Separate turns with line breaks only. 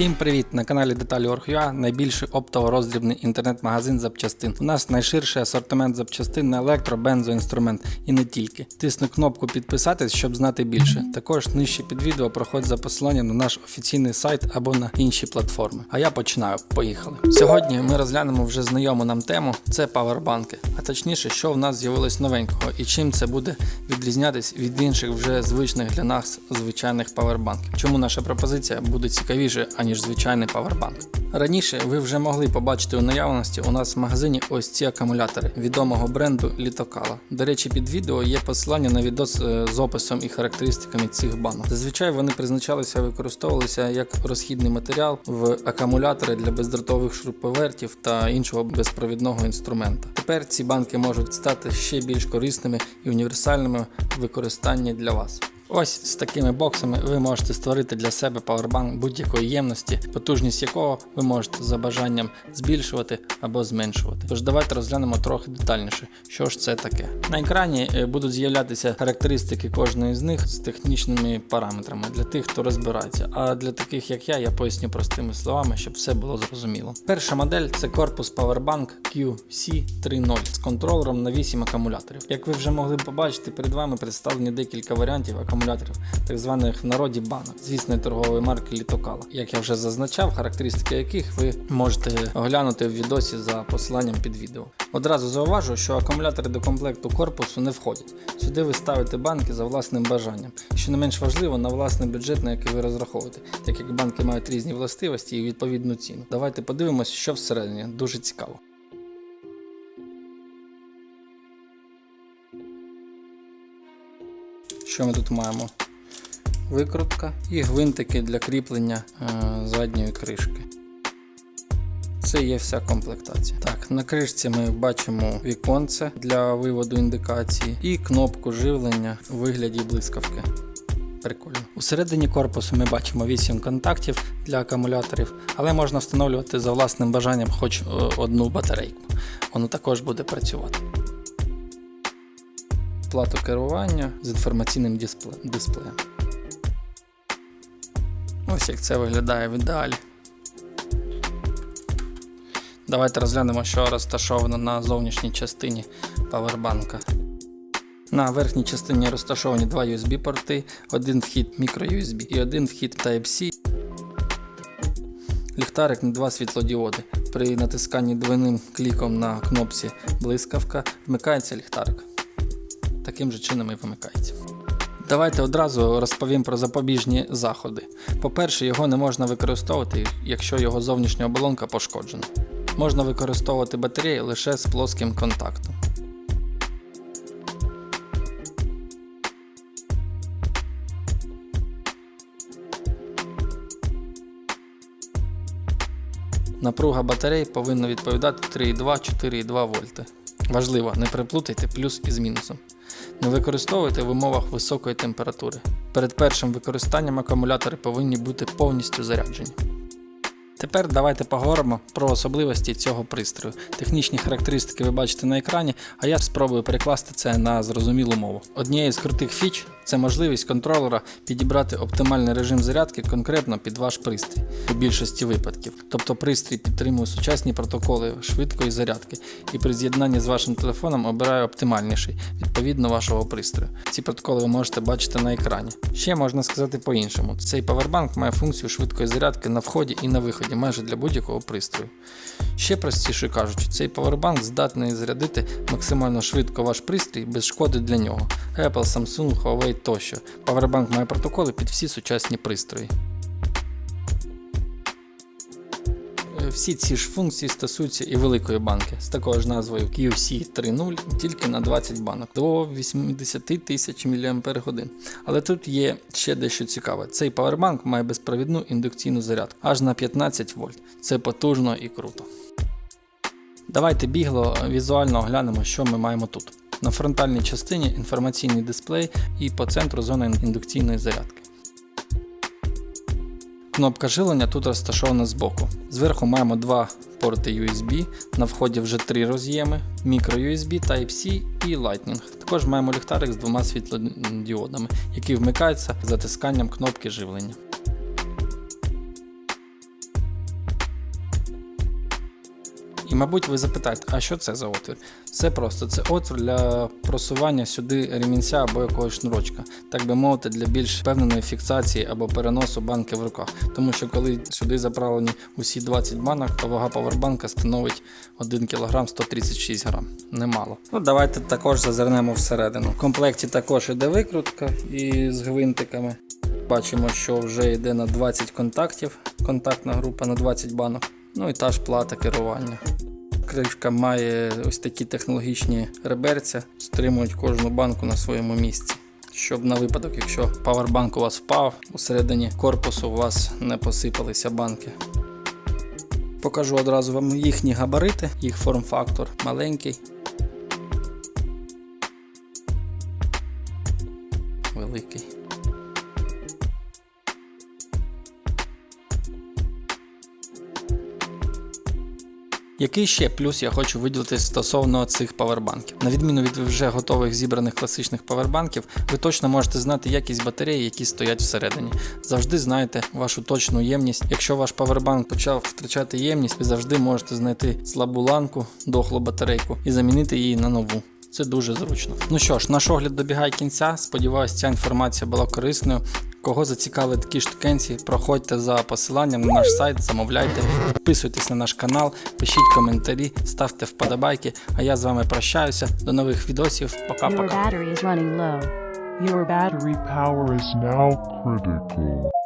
Всім привіт! На каналі Деталі Орг.ua найбільший оптово-роздрібний інтернет-магазин запчастин. У нас найширший асортимент запчастин на електро, бензоінструмент і не тільки. Тисни кнопку підписатись, щоб знати більше. Також нижче під відео проходь за посиланням на наш офіційний сайт або на інші платформи. А я починаю. Поїхали. Сьогодні ми розглянемо вже знайому нам тему це павербанки, точніше, що в нас з'явилось новенького і чим це буде відрізнятись від інших вже звичних для нас звичайних павербанків. Чому наша пропозиція буде цікавіше, аніж звичайний павербанк. Раніше ви вже могли побачити у наявності у нас в магазині ось ці акумулятори відомого бренду Літокала. До речі, під відео є посилання на відос е, з описом і характеристиками цих банок. Зазвичай вони призначалися використовувалися як розхідний матеріал в акумулятори для бездротових шуруповертів та іншого безпровідного інструмента. Тепер ці банки можуть стати ще більш корисними і універсальними в використанні для вас. Ось з такими боксами ви можете створити для себе павербанк будь-якої ємності, потужність якого ви можете за бажанням збільшувати або зменшувати. Тож давайте розглянемо трохи детальніше, що ж це таке. На екрані е, будуть з'являтися характеристики кожної з них з технічними параметрами для тих, хто розбирається. А для таких як я, я поясню простими словами, щоб все було зрозуміло. Перша модель це корпус Powerbank QC30 з контролером на 8 акумуляторів. Як ви вже могли побачити, перед вами представлені декілька варіантів акумуляторів, так званих народі банок, звісної торгової марки Літокала. Як я вже зазначав, характеристики яких ви можете оглянути в відосі за посиланням під відео. Одразу зауважу, що акумулятори до комплекту корпусу не входять. Сюди ви ставите банки за власним бажанням. Що не менш важливо, на власний бюджет, на який ви розраховуєте, так як банки мають різні властивості і відповідну ціну. Давайте подивимось, що всередині. Дуже цікаво. Що ми тут маємо? Викрутка і гвинтики для кріплення е, задньої кришки. Це є вся комплектація. Так, на кришці ми бачимо віконце для виводу індикації і кнопку живлення у вигляді блискавки. Прикольно. Усередині корпусу ми бачимо 8 контактів для акумуляторів, але можна встановлювати за власним бажанням хоч е, одну батарейку. Воно також буде працювати. Плату керування з інформаційним диспле- дисплеєм. Ось як це виглядає в ідеалі. Давайте розглянемо, що розташовано на зовнішній частині павербанка. На верхній частині розташовані два USB-порти, один вхід microUSB і один вхід Type-C. Ліхтарик на два світлодіоди. При натисканні двойним кліком на кнопці блискавка вмикається ліхтарик. Таким же чином і вимикається. Давайте одразу розповім про запобіжні заходи. По-перше, його не можна використовувати, якщо його зовнішня оболонка пошкоджена. Можна використовувати батареї лише з плоским контактом. Напруга батарей повинна відповідати 3,2-4,2 вольти. Важливо, не приплутайте плюс із мінусом. Не використовуйте в умовах високої температури. Перед першим використанням акумулятори повинні бути повністю заряджені. Тепер давайте поговоримо про особливості цього пристрою. Технічні характеристики ви бачите на екрані, а я спробую перекласти це на зрозумілу мову. Однією з крутих фіч це можливість контролера підібрати оптимальний режим зарядки конкретно під ваш пристрій у більшості випадків. Тобто пристрій підтримує сучасні протоколи швидкої зарядки і при з'єднанні з вашим телефоном обирає оптимальніший відповідно вашого пристрою. Ці протоколи ви можете бачити на екрані. Ще можна сказати по-іншому: цей павербанк має функцію швидкої зарядки на вході і на виході майже для будь-якого пристрою. Ще простіше кажучи, цей павербанк здатний зарядити максимально швидко ваш пристрій без шкоди для нього. Apple, Samsung, Huawei тощо. Павербанк має протоколи під всі сучасні пристрої. Всі ці ж функції стосуються і великої банки з такою ж назвою QC 3.0 тільки на 20 банок до 80 тисяч мАч. Але тут є ще дещо цікаве. Цей павербанк має безпровідну індукційну зарядку аж на 15 вольт. Це потужно і круто. Давайте бігло візуально оглянемо, що ми маємо тут. На фронтальній частині інформаційний дисплей і по центру зона індукційної зарядки. Кнопка жилення тут розташована збоку. Зверху маємо два порти USB, на вході вже три роз'єми, microUSB, Type-C і Lightning. Також маємо ліхтарик з двома світлодіодами, які вмикаються затисканням кнопки живлення. І мабуть ви запитаєте, а що це за отвір? Все просто це отвір для просування сюди ремінця або якогось шнурочка, так би мовити, для більш впевненої фіксації або переносу банки в руках. Тому що коли сюди заправлені усі 20 банок, то вага павербанка становить 1 кг 136 грам. Немало. Ну давайте також зазирнемо всередину. В комплекті також іде викрутка із гвинтиками. Бачимо, що вже йде на 20 контактів, контактна група на 20 банок. Ну і та ж плата керування. Кришка має ось такі технологічні реберця, стримують кожну банку на своєму місці. Щоб на випадок, якщо павербанк у вас впав, усередині корпусу у вас не посипалися банки. Покажу одразу вам їхні габарити, їх форм-фактор маленький. Великий. Який ще плюс я хочу виділити стосовно цих павербанків? На відміну від вже готових зібраних класичних павербанків, ви точно можете знати якість батареї, які стоять всередині. Завжди знаєте вашу точну ємність. Якщо ваш павербанк почав втрачати ємність, ви завжди можете знайти слабу ланку, дохлу батарейку і замінити її на нову. Це дуже зручно. Ну що ж, наш огляд добігає кінця. Сподіваюсь, ця інформація була корисною. Кого зацікавили такі штукенці, проходьте за посиланням на наш сайт, замовляйте, підписуйтесь на наш канал, пишіть коментарі, ставте вподобайки. А я з вами прощаюся. До нових відосів. Пока-пока.
Your
Battery power is now critical.